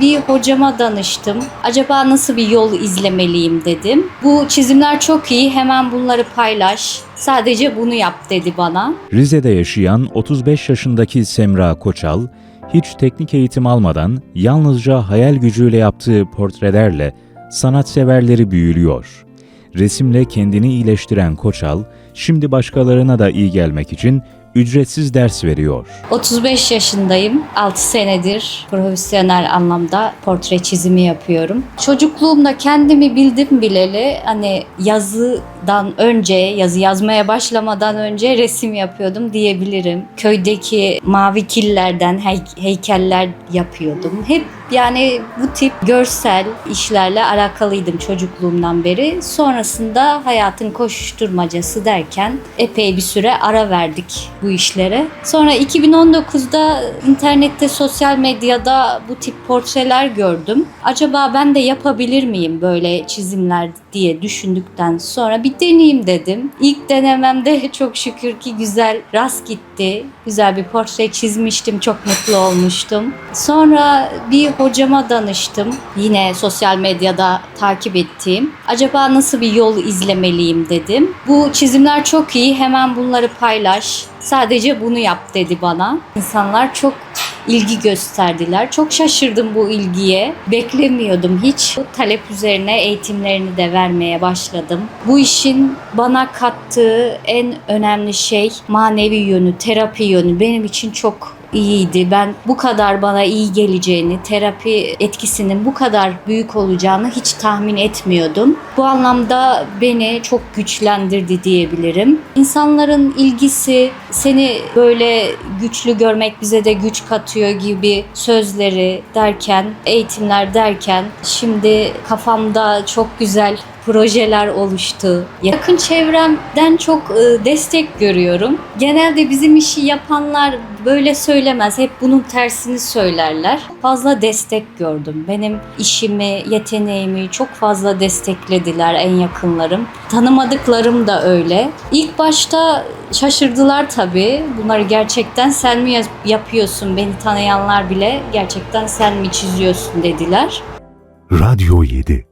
bir hocama danıştım. Acaba nasıl bir yol izlemeliyim dedim. Bu çizimler çok iyi hemen bunları paylaş. Sadece bunu yap dedi bana. Rize'de yaşayan 35 yaşındaki Semra Koçal, hiç teknik eğitim almadan yalnızca hayal gücüyle yaptığı portrelerle sanatseverleri büyülüyor. Resimle kendini iyileştiren Koçal, şimdi başkalarına da iyi gelmek için ücretsiz ders veriyor. 35 yaşındayım. 6 senedir profesyonel anlamda portre çizimi yapıyorum. Çocukluğumda kendimi bildim bileli hani yazıdan önce, yazı yazmaya başlamadan önce resim yapıyordum diyebilirim. Köydeki mavi killerden hey- heykeller yapıyordum. Hep yani bu tip görsel işlerle alakalıydım çocukluğumdan beri. Sonrasında hayatın koşuşturmacası derken epey bir süre ara verdik bu işlere. Sonra 2019'da internette, sosyal medyada bu tip portreler gördüm. Acaba ben de yapabilir miyim böyle çizimler diye düşündükten sonra bir deneyeyim dedim. İlk denememde çok şükür ki güzel rast gitti. Güzel bir portre çizmiştim. Çok mutlu olmuştum. Sonra bir hocama danıştım. Yine sosyal medyada takip ettiğim. Acaba nasıl bir yol izlemeliyim dedim. Bu çizimler çok iyi. Hemen bunları paylaş. Sadece bunu yap dedi bana. İnsanlar çok ilgi gösterdiler. Çok şaşırdım bu ilgiye. Beklemiyordum hiç. Bu talep üzerine eğitimlerini de vermeye başladım. Bu işin bana kattığı en önemli şey manevi yönü, terapi yönü. Benim için çok iyiydi. Ben bu kadar bana iyi geleceğini, terapi etkisinin bu kadar büyük olacağını hiç tahmin etmiyordum. Bu anlamda beni çok güçlendirdi diyebilirim. İnsanların ilgisi, seni böyle güçlü görmek bize de güç katıyor gibi sözleri derken, eğitimler derken şimdi kafamda çok güzel projeler oluştu. Yakın çevremden çok e, destek görüyorum. Genelde bizim işi yapanlar böyle söylemez. Hep bunun tersini söylerler. Fazla destek gördüm. Benim işimi, yeteneğimi çok fazla desteklediler en yakınlarım. Tanımadıklarım da öyle. İlk başta şaşırdılar tabii. Bunları gerçekten sen mi yap- yapıyorsun? Beni tanıyanlar bile gerçekten sen mi çiziyorsun dediler. Radyo 7